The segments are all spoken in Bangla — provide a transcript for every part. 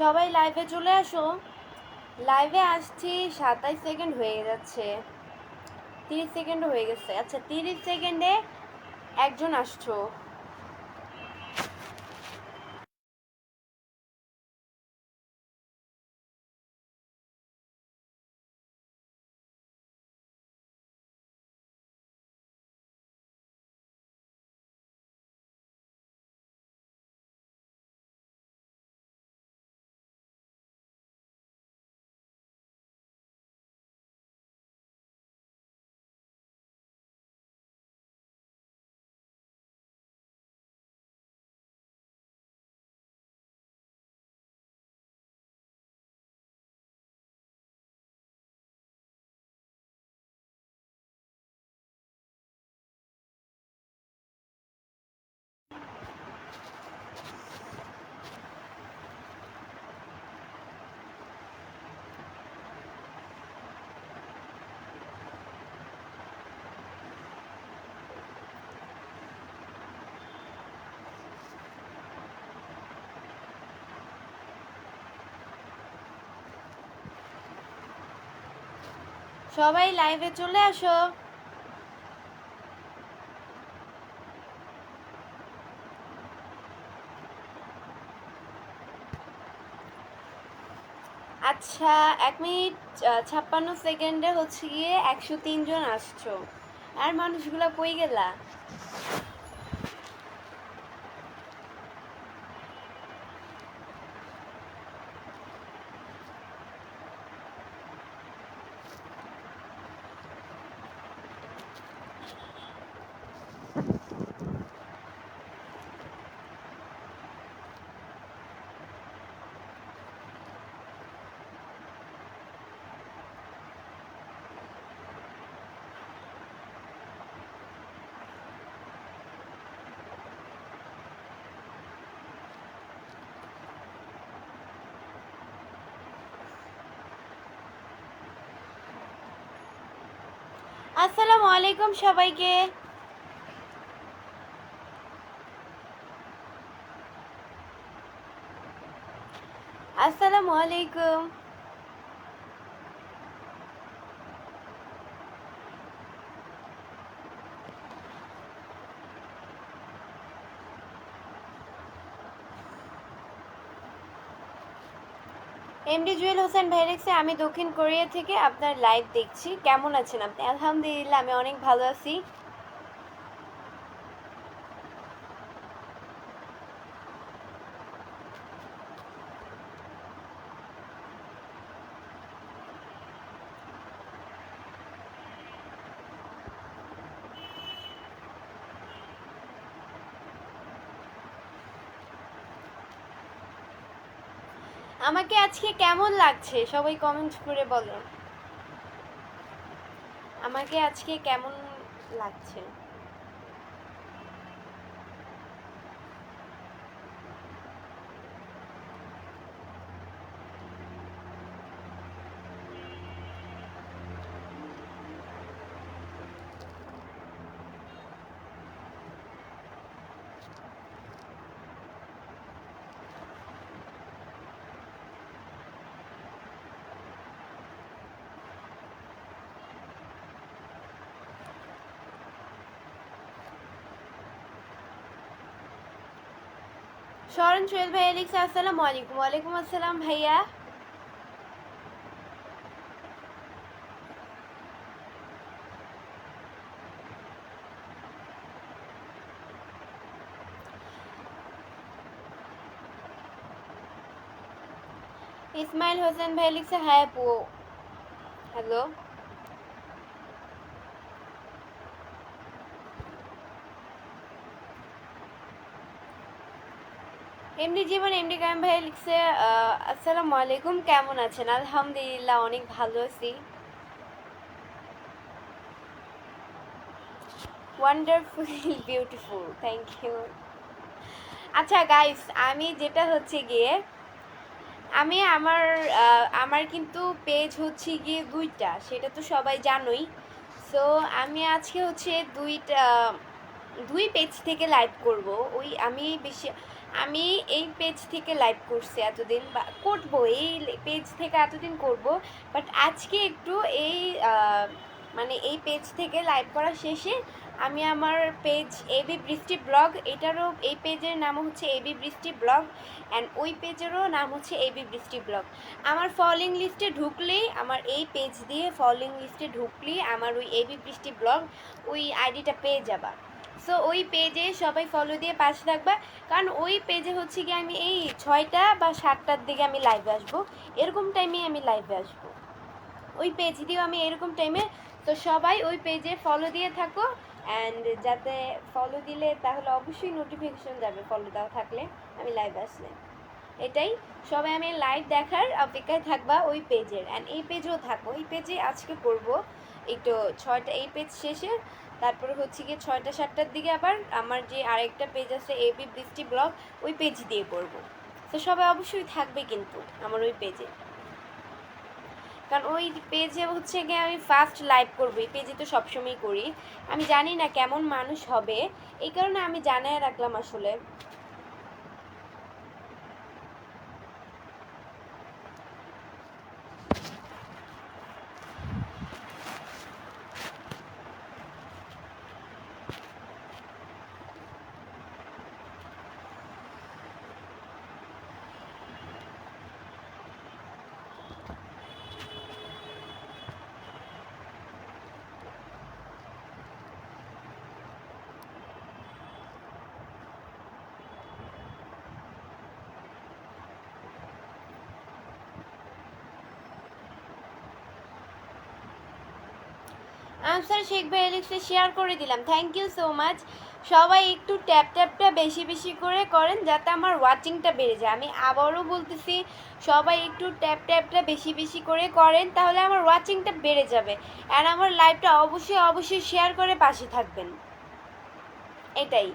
সবাই লাইভে চলে আসো। লাইভে আসছি, সাতাইশ সেকেন্ড হয়ে যাচ্ছে। তিরিশ সেকেন্ড হয়ে গেছে। আচ্ছা তিরিশ সেকেন্ডে একজন আসছো। সবাই লাইভে চলে আসো। আচ্ছা এক মিনিট ছাপ্পান্ন সেকেন্ডে হচ্ছে গিয়ে একশো তিনজন আসছো। আর মানুষগুলা কই গেলা? আসসালামু আলাইকুম সবাইকে। আসসালামু আলাইকুম। এমডি জুয়েল হোসেন ভাইরেক্সে আমি দক্ষিণ কোরিয়া থেকে আপনার লাইভ দেখছি। কেমন আছেন আপনি? আলহামদুলিল্লাহ, আমি অনেক ভালো আছি। আমাকে আজকে কেমন লাগছে? সবাই কমেন্ট করে বলো। আমাকে আজকে কেমন লাগছে? শরণ সোহেল ভাইয়া লিখছে আসসালামু আলাইকুম ওয়ালাইকুম আসসালাম ভাইয়া ইসমাইল হোসেন ভাই লিখছে হ্যাঁ আপু হ্যালো এমডি জীবন এমডি কায়েম ভাই লিখছে আসসালামু আলাইকুম, কেমন আছেন? আলহামদুলিল্লাহ, অনেক ভালো আছি। ওয়ান্ডারফুল বিউটিফুল থ্যাংক ইউ আচ্ছা গাইস আমি যেটা হচ্ছে গিয়ে, আমি আমার আমার কিন্তু পেজ হচ্ছে গিয়ে দুইটা, সেটা তো সবাই জানোই। সো আমি আজকে হচ্ছে দুইটা, দুই পেজ থেকে লাইভ করব। ওই, আমি বেশি আমি এই পেজ থেকে লাইভ করছি এতদিন বা করব, এই পেজ থেকে এতদিন করব বাট আজকে একটু এই মানে এই পেজ থেকে লাইভ করা শেষে আমি আমার পেজ এবি বৃষ্টি ব্লগ এটারও এই পেজের নাম হচ্ছে এবি বৃষ্টি ব্লগ অ্যান্ড ওই পেজেরও নাম হচ্ছে এবি বৃষ্টি ব্লগ আমার ফলোইং লিস্টে ঢুকলেই, আমার এই পেজ দিয়ে ফলোইং লিস্টে ঢুকলেই আমার ওই এবি বৃষ্টি ব্লগ ওই আইডিটা পেয়ে যাবা। সো ওই পেজে সবাই ফলো দিয়ে পাশে থাকবা। কারণ ওই পেজে হচ্ছে কি আমি এই ছয়টা বা সাতটার দিকে আমি লাইভে আসব। এরকম টাইমে আমি লাইভে আসব। ওই পেজ দিয়েও আমি এরকম টাইমে তো সবাই ওই পেজে ফলো দিয়ে থাকো। অ্যান্ড যাতে ফলো দিলে তাহলে অবশ্যই নোটিফিকেশন যাবে ফলো দেওয়া থাকলে। আমি লাইভ আসলে। এটাই। সবাই আমি লাইভ দেখার অপেক্ষায় থাকবা ওই পেজের অ্যান্ড এই পেজেও থাকব এই পেজে আজকে করব। একটু ছয়টা, এই পেজ শেষে তারপরে হচ্ছে গিয়ে ছয়টা, সাতটার দিকে আবার আমার যে আরেকটা পেজ আছে এবি বৃষ্টি ব্লগ ওই পেজ দিয়ে করব। তো সবাই অবশ্যই থাকবে কিন্তু আমার ওই পেজে কারণ ওই পেজে হচ্ছে গিয়ে আমি ফার্স্ট লাইভ করব, এই পেজে তো সবসময় করি। আমি জানি না কেমন মানুষ হবে, এই কারণে আমি জানাই রাখলাম আসলে। আনসার শেখ ভাই এলেক্সে শেয়ার করে দিলাম। থ্যাংক ইউ সো মাচ সবাই একটু ট্যাপ ট্যাপটা বেশি বেশি করে করেন যাতে আমার ওয়াচিংটা বেড়ে যায়। আমি আবারও বলতেছি, সবাই একটু ট্যাপ ট্যাপটা বেশি বেশি করে করেন তাহলে আমার ওয়াচিংটা বেড়ে যাবে। আর আমার লাইভটা অবশ্যই অবশ্যই শেয়ার করে পাশে থাকবেন। এটাই।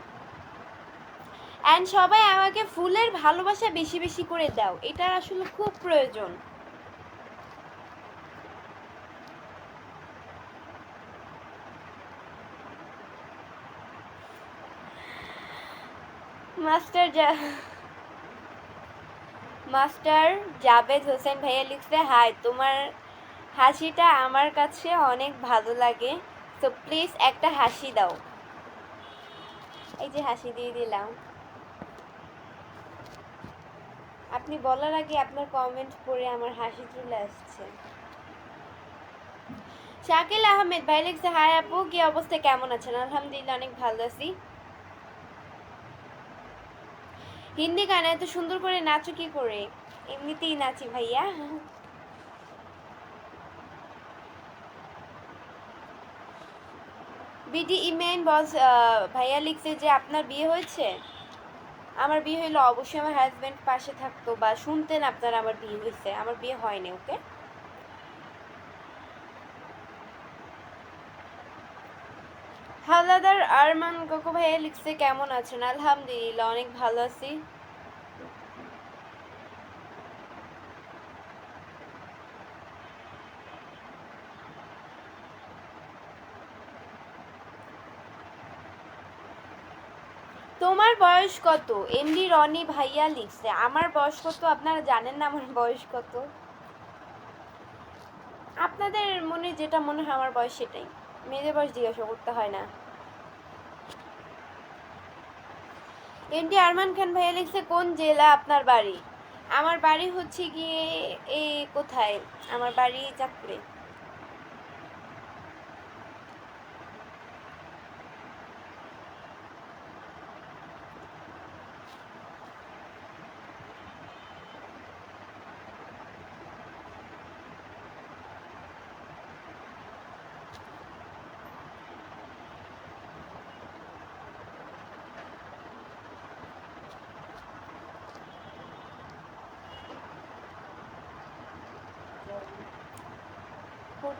অ্যান্ড সবাই আমাকে ফুলের ভালোবাসা বেশি বেশি করে দাও। এটার আসলে খুব প্রয়োজন। মাস্টার যা মাস্টার জাভেদ হোসেন ভাইয়া লিখছে, হাই, তোমার হাসিটা আমার কাছে অনেক ভালো লাগে। তো প্লিজ একটা হাসি দাও। এই যে হাসি দিয়ে দিলাম। আপনি বলার আগে আপনার কমেন্ট পড়ে আমার হাসি চলে আসছে। শাকিল আহমেদ ভাই লিখছে, হাই আপু, কি অবস্থা? কেমন আছেন? আলহামদুলিল্লাহ, অনেক ভালো আছি। হিন্দি গান এত সুন্দর করে নাচো কি করে? এমনিতেই নাচি ভাইয়া। বিডি ইমেন বস ভাইয়া লিখছে যে, আপনার বিয়ে হয়েছে? আমার বিয়ে হইল, অবশ্যই আমার হাজব্যান্ড পাশে থাকতো বা শুনতেন আপনার আমার বিয়ে হয়েছে। আমার বিয়ে হয়নি ওকে হালাদার আরমান কোকো ভাইয়া লিখছে, কেমন আছেন? আলহামদুলিল্লাহ, অনেক ভালো আছি। তোমার বয়স কত? এমডি রনি ভাইয়া লিখছে। আমার বয়স কত? আপনারা জানেন না আমার বয়স কত? আপনাদের মনে যেটা মনে হয় আমার বয়স সেটাই। মেয়েদের বয়স জিজ্ঞাসা করতে হয় না। এমডি আরমান খান ভাইয়া লিখছে, কোন জেলা আপনার বাড়ি? আমার বাড়ি হচ্ছে গিয়ে এই কোথায়? আমার বাড়ি চাঁদপুরে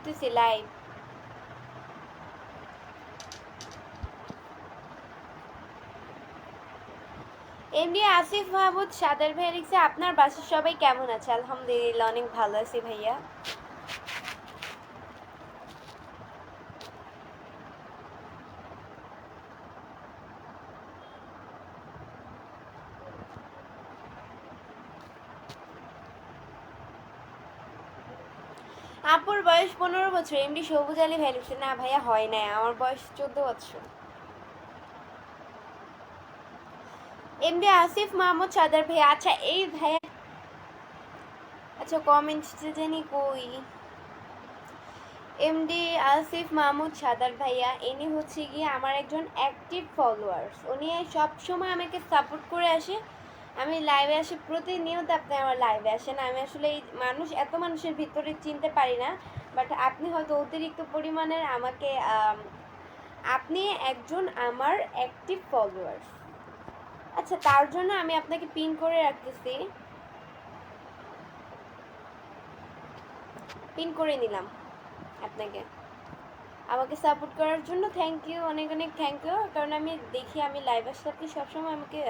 করতেছি লাইভ এমনি আসিফ মাহমুদ সাদার ভাই লিখছে, আপনার বাসার সবাই কেমন আছে? আলহামদুলিল্লাহ, অনেক ভালো আছি ভাইয়া। বছর এমডি সবুজ আলী লিখছে, না ভাইয়া হয় নাই, আমার বয়স চোদ্দ বছর। এমডি আসিফ মাহমুদ সাদার ভাই আচ্ছা এই ভাইয়া আচ্ছা কমেন্ট জানি কই? এমডি আসিফ মাহমুদ সাদার ভাইয়া, ইনি হচ্ছে গিয়ে আমার একজন অ্যাক্টিভ ফলোয়ার্স উনি সব সময় আমাকে সাপোর্ট করে আসে। আমি লাইভে আসি, প্রতিনিয়ত আপনি আমার লাইভে আসেন। আমি আসলে এই মানুষ, এত মানুষের ভিতরে চিনতে পারি না। বাট আপনি হয়তো অতিরিক্ত পরিমাণের আমাকে আপনি একজন আমার অ্যাক্টিভ ফলোয়ার্স আচ্ছা তার জন্য আমি আপনাকে পিন করে রাখতেছি। পিন করে নিলাম আপনাকে। আমাকে সাপোর্ট করার জন্য থ্যাংক ইউ অনেক অনেক থ্যাংক ইউ কারণ আমি দেখি, আমি লাইভ আসলে আপনি সবসময় আমাকে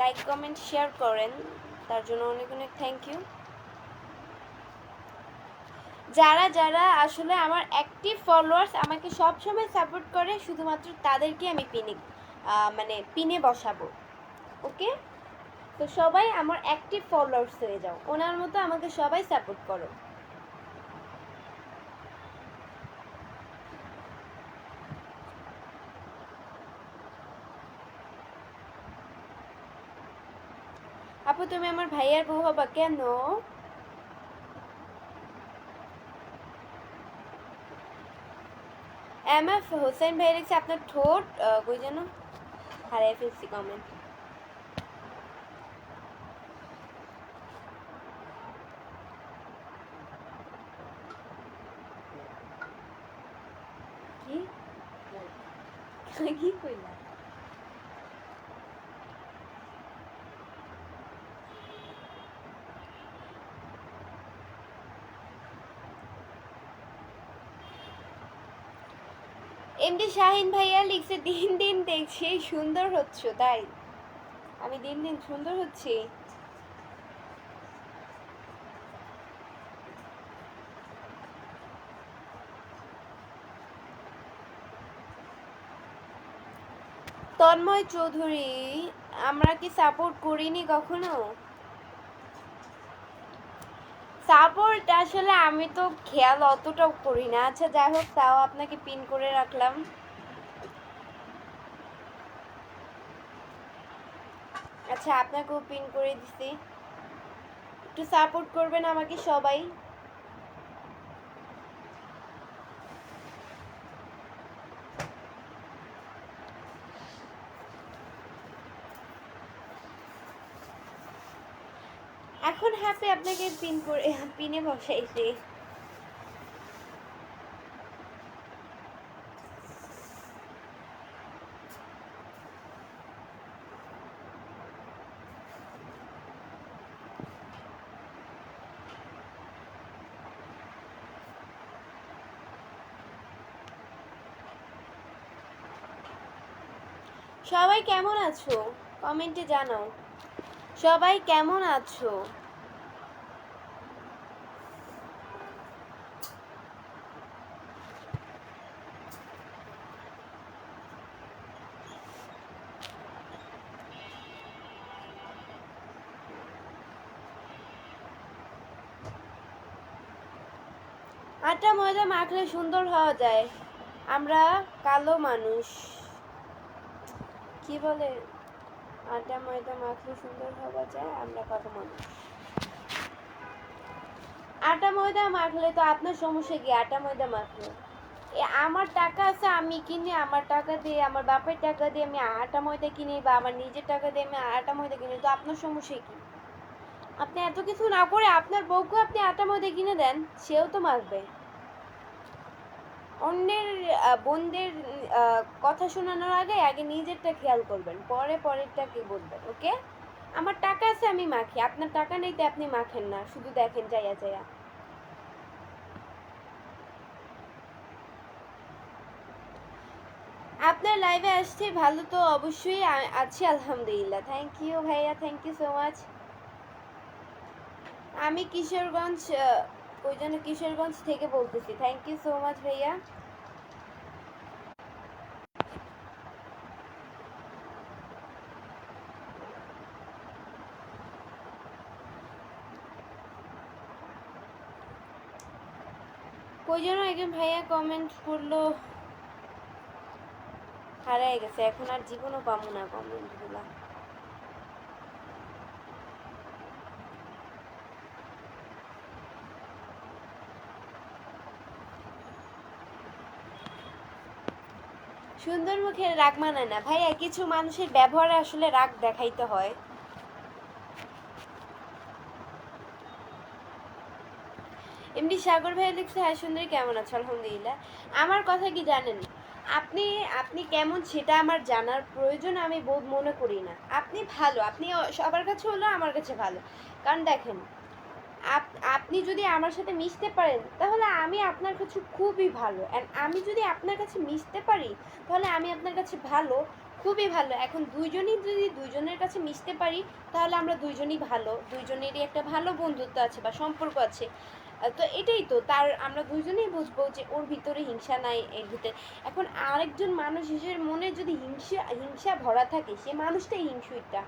লাইক কমেন্ট শেয়ার করেন। তার জন্য অনেক অনেক থ্যাংক ইউ যারা যারা আসলে আমার অ্যাক্টিভ ফলোয়ার্স আমাকে সবসময় সাপোর্ট করে, শুধুমাত্র তাদেরকে আমি পিনে মানে পিনে বসাবো। ওকে? তো সবাই আমার অ্যাক্টিভ ফলোয়ার্স হয়ে যাও। ওনার মতো আমাকে সবাই সাপোর্ট করো। আপু, তুমি আমার ভাইয়ার বউ হবা কেন? এম এফ হোসেন ভাই লিখছে আপনার ঠোঁট আহ, কই যেন হারিয়ে ফেলছি কমেন্ট কি কি কইলা এমডি শাহিন ভাইয়া লিখছে, দিন দিন দেখছি, সুন্দর হচ্ছ। তাই? আমি দিন দিন সুন্দর হচ্ছি। তন্ময় চৌধুরী, আমরা কি সাপোর্ট করিনি কখনো? সাপোর্ট আসলে আমি তো খেয়াল অতটাও করি না। আচ্ছা যাই হোক, তাও আপনাকে পিন করে রাখলাম। আচ্ছা আপনাকেও পিন করে দিছি। একটু সাপোর্ট করবেন আমাকে সবাই। হ্যাপি আপনাকে পিন করে পিনে বসাইছি সবাই কেমন আছো? কমেন্টে জানাও। সবাই কেমন আছো আটা ময়দা মাখলে সুন্দর হওয়া যায়। আমরা কালো মানুষ। কি বলে? আটা ময়দা মাখলে সুন্দর হওয়া যায়, আমরা কালো মানুষ। আটা ময়দা মাখলে তো আপনার সমস্যা কি? আটা ময়দা মাখলে। এ, আমার টাকা আছে, আমি কিনি, আমার টাকা দিয়ে, আমার বাপের টাকা দিয়ে আমি আটা ময়দা কিনি বা আমার নিজের টাকা দিয়ে আমি আটা ময়দা কিনি, তো আপনার সমস্যা কি? আপনি এত কিছু না করে আপনার বউকে আপনি আটা ময়দা কিনে দেন, সেও তো মাখবে। অন্যের বোনদের কথা শোনানোর আগে আগে নিজেরটা খেয়াল করবেন। পরে পরেরটা কি বলবেন, ওকে? আমার টাকা আছে, আমি মাখি। আপনার টাকা নেই তো আপনি মাখেন না। শুধু দেখেন, যাইয়া যাইয়া। আপনার লাইভে আসছে, ভালো তো অবশ্যই। আছি, আলহামদুলিল্লাহ। থ্যাংক ইউ ভাইয়া। থ্যাংক ইউ সো মাচ আমি কিশোরগঞ্জ ওই জন্য কিশোরগঞ্জ থেকে বলতেছি। থ্যাংক ইউ সো মাচ ভাইয়া। কই যেন একজন ভাইয়া কমেন্ট করল। হারাই গেছে। এখন আর জীবনও পাবো না কমেন্টগুলো সুন্দর মুখে রাগ মানায় না। ভাইয়া, কিছু মানুষের ব্যবহারে আসলে রাগ দেখাইতে হয়। এমনি সাগর ভাইয়া দেখছে হ্যাঁ সুন্দরী, কেমন আছো? আলহামদুলিল্লাহ। আমার কথা কি জানেন? আপনি আপনি কেমন সেটা আমার জানার প্রয়োজন আমি বোধ মনে করি না। আপনি ভালো, আপনি সবার কাছে হলো আমার কাছে ভালো। কারণ দেখেন আপ- আপনি যদি আমার সাথে মিশতে পারেন, তাহলে আমি আপনার কাছে খুবই ভালো। অ্যান্ড আমি যদি আপনার কাছে মিশতে পারি, তাহলে আমি আপনার কাছে ভালো, খুবই ভালো। এখন দুইজনই যদি দুইজনের কাছে মিশতে পারি, তাহলে আমরা দুইজনই ভালো। দুইজনেরই একটা ভালো বন্ধুত্ব আছে বা সম্পর্ক আছে। তো এটাই তো। তার আমরা দুইজনেই বুঝব যে ওর ভিতরে হিংসা নাই, এর ভিতরে। এখন আরেকজন মানুষ হিসেবে মনে যদি হিংসা হিংসা ভরা থাকে, সে মানুষটাই হিংসুইটা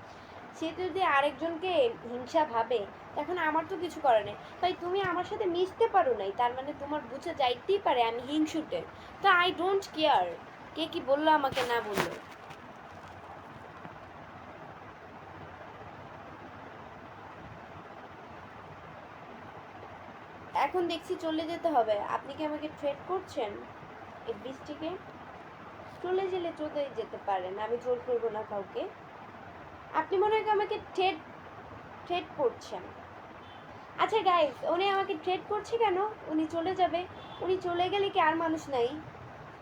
সে যদি আরেকজনকে হিংসা ভাবে এখন আমার তো কিছু করার নেই। তাই তুমি আমার সাথে মিশতে পারো নাই, তার মানে তোমার বুঝে যাইতেই পারে আমি হিংসুটে। তো আই ডোন্ট কেয়ার কে কি বলল আমাকে না বলল। এখন দেখছি চলে যেতে হবে। আপনি কি আমাকে ট্রেড করছেন? এই বৃষ্টিকে? চলে গেলে চলে যেতে পারেন, আমি জোর করব না কাউকে। আপনি মনে হয় আমাকে ট্রেড ট্রেড করছেন। আচ্ছা গাইস উনি আমাকে ট্রেড করছে কেন? উনি চলে যাবে। উনি চলে গেলে কি আর মানুষ নাই?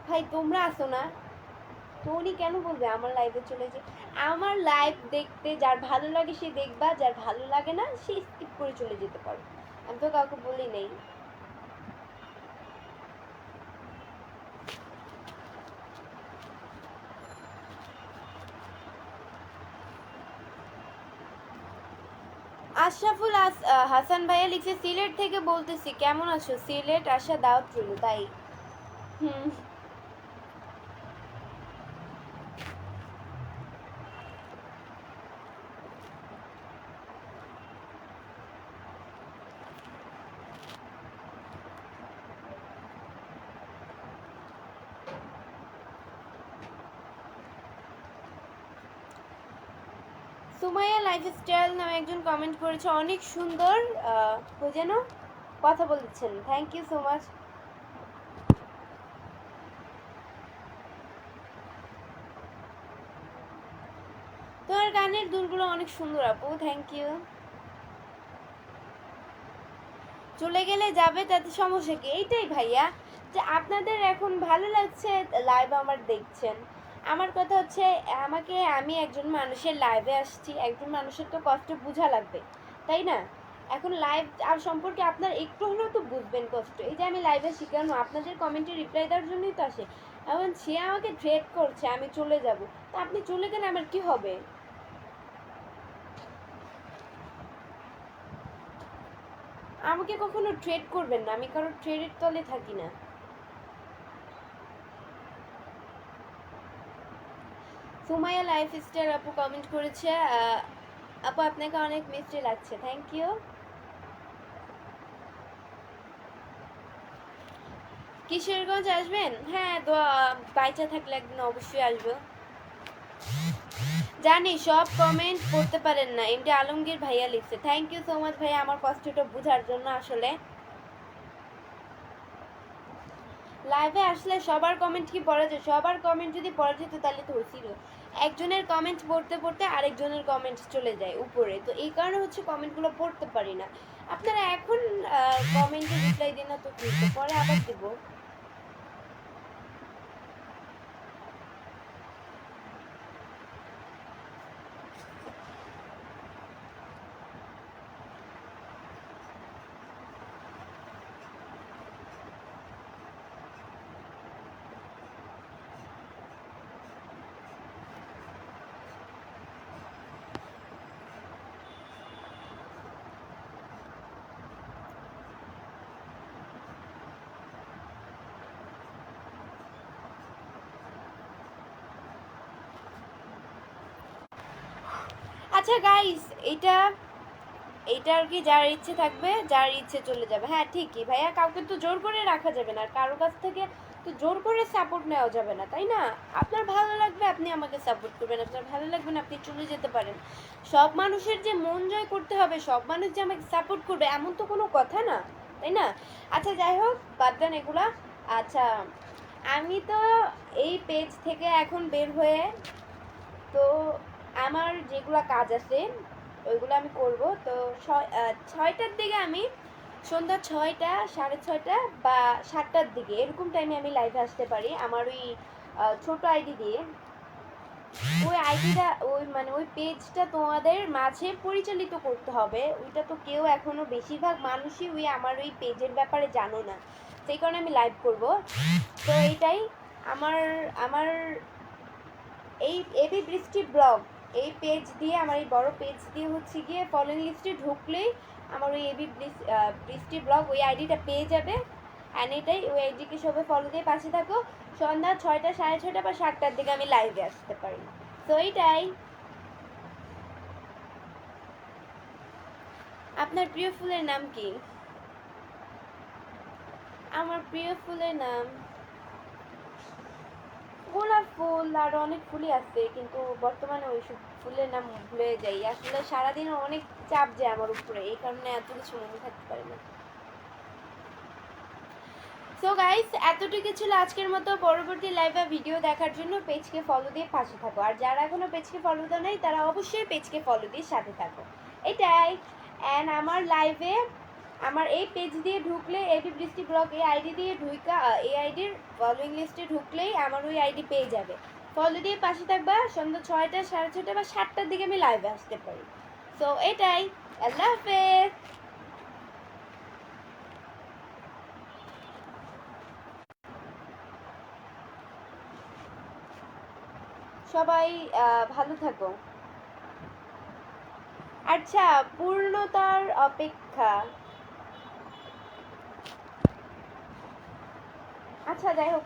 ভাই, তোমরা আসো না? তো উনি কেন বলবে আমার লাইভে চলে যে, আমার লাইভ দেখতে যার ভালো লাগে সে দেখবা, যার ভালো লাগে না, সে স্কিপ করে চলে যেতে পারো আমি তো কাউকে বলি নেই। আশরাফুল হাসান ভাইয়া লিখছে, সিলেট থেকে বলতেছি। কেমন আছো? সিলেট আসা দাওয়াত রইল তাই। হুম। সুমাইয়া লাইফস্টাইল নামে একজন কমেন্ট করেছে, অনেক সুন্দর যেন কথা বলছেন। থ্যাংক ইউ সো মাচ তোমার গানের দুলগুলো অনেক সুন্দর আপু থ্যাংক ইউ চলে গেলে যাবে, তাতে সমস্যা কি? এইটাই ভাইয়া, যে আপনাদের এখন ভালো লাগছে লাইভ আমার দেখছেন। আমার কথা হচ্ছে, আমাকে আমি একজন মানুষের লাইভে আসছি, একজন মানুষের তো কষ্ট বোঝা লাগবে, তাই না? এখন লাইভ আর সম্পর্কে আপনার একটু হলেও তো বুঝবেন কষ্ট। এই যে আমি লাইভে শিখানো আপনাদের কমেন্টে রিপ্লাই দেওয়ার জন্যই তো আসে। এখন সে আমাকে ট্রেড করছে, আমি চলে যাব। তা আপনি চলে গেলে আমার কি হবে? আমাকে কখনো ট্রেড করবেন না, আমি কারও ট্রেডের তলে থাকি না। সুমাইয়া লাইফ স্টাইল আপু কমেন্ট করেছে আপু আপনাকে অনেক মিষ্টি লাগছে থ্যাংক ইউ কিশোরগঞ্জ আসবেন? হ্যাঁ বাইচা থাকলে একদিন অবশ্যই আসব। জানি, সব কমেন্ট করতে পারেন না, এমডি আলমগীর ভাইয়া লিখছে থ্যাংক ইউ সো মাচ ভাইয়া, আমার কষ্টটা বোঝার জন্য আসলে। লাইভে আসলে সবার কমেন্ট কি পড়া যায়? সবার কমেন্ট যদি পড়া যেত তাহলে তো হয়েছিল। একজনের কমেন্ট পড়তে পড়তে আরেকজনের কমেন্ট চলে যায় উপরে। তো এই কারণে হচ্ছে কমেন্টগুলো পড়তে পারি না। আপনারা এখন কমেন্টে রিপ্লাই দিন না তো? পরে আবার দেবো। আচ্ছা গাইস এটা এইটা আর কি যার ইচ্ছে থাকবে, যার ইচ্ছে চলে যাবে। হ্যাঁ ঠিকই ভাইয়া, কাউকে তো জোর করে রাখা যাবে না, আর কারও কাছ থেকে তো জোর করে সাপোর্ট নেওয়া যাবে না, তাই না? আপনার ভালো লাগবে, আপনি আমাকে সাপোর্ট করবেন। আপনার ভালো লাগবে না, আপনি চলে যেতে পারেন। সব মানুষের যে মন জয় করতে হবে, সব মানুষ যে আমাকে সাপোর্ট করবে, এমন তো কোনো কথা না, তাই না? আচ্ছা যাই হোক, বাদ দেন এগুলা। আচ্ছা আমি তো এই পেজ থেকে এখন বের হয়ে তো আমার যেগুলো কাজ আছে, ওইগুলো আমি করব। তো ছয় ছয়টার দিকে আমি সন্ধ্যা ছয়টা, সাড়ে ছয়টা বা সাতটার দিকে, এরকম টাইমে আমি লাইভে আসতে পারি। আমার ওই ছোট আইডি দিয়ে। ওই আইডিটা ওই মানে ওই পেজটা তোমাদের মাঝে পরিচালিত করতে হবে। ওইটা তো কেউ এখনও বেশিরভাগ মানুষই ওই আমার ওই পেজের ব্যাপারে জানো না। সেই কারণে আমি লাইভ করব। তো এইটাই আমার আমার এই এবি বৃষ্টি ব্লগ এই পেজ দিয়ে, আমার এই বড় পেজ দিয়ে হচ্ছে গিয়ে ফলোইং লিস্টে ঢুকলেই আমার ওই এবি বৃষ্টি ব্লগ ওই আইডিটা পেয়ে যাবে। অ্যান্ড এটাই, ওই আইডিকে সবাই ফলো দিয়ে পাশে থাকো। সন্ধ্যা ছয়টা, সাড়ে ছয়টা বা সাতটার দিকে আমি লাইভে আসতে পারি। তো এইটাই। আপনার প্রিয় ফুলের নাম কি? আমার প্রিয় ফুলের নাম গোলাপ ফুল আর অনেক ফুলই আছে, কিন্তু বর্তমানে ওইসব ফুলের নাম ভুলে যাই। আসলে সারাদিন অনেক চাপ যায় আমার উপরে, এই কারণে এত কিছু মনে থাকতে পারে না। সো গাইস এতটুকু ছিল আজকের মতো। পরবর্তী লাইভে ভিডিও দেখার জন্য পেজকে ফলো দিয়ে পাশে থাকো। আর যারা এখনও পেজকে ফলো দেয় নাই, তারা অবশ্যই পেজকে ফলো দিয়ে সাথে থাকো। এটাই। অ্যান্ড আমার লাইভে আমার এই পেজ দিয়ে ঢুকলে এবি বৃষ্টি ব্লগ এই আইডি দিয়ে ঢুকা এই আইডির ফলোইং লিস্টে ঢুকলেই আমার ওই আইডি পেয়ে যাবে। ফলো দিয়ে পাশে থাকবা, সন্ধ্যা ছয়টা, সাড়ে ছটা বা সাতটার দিকে আমি লাইভে আসতে পারি। সো এটাই। আল্লাহ হাফেজ। সবাই ভালো থাকো। আচ্ছা পূর্ণতার অপেক্ষা। আচ্ছা যাই হোক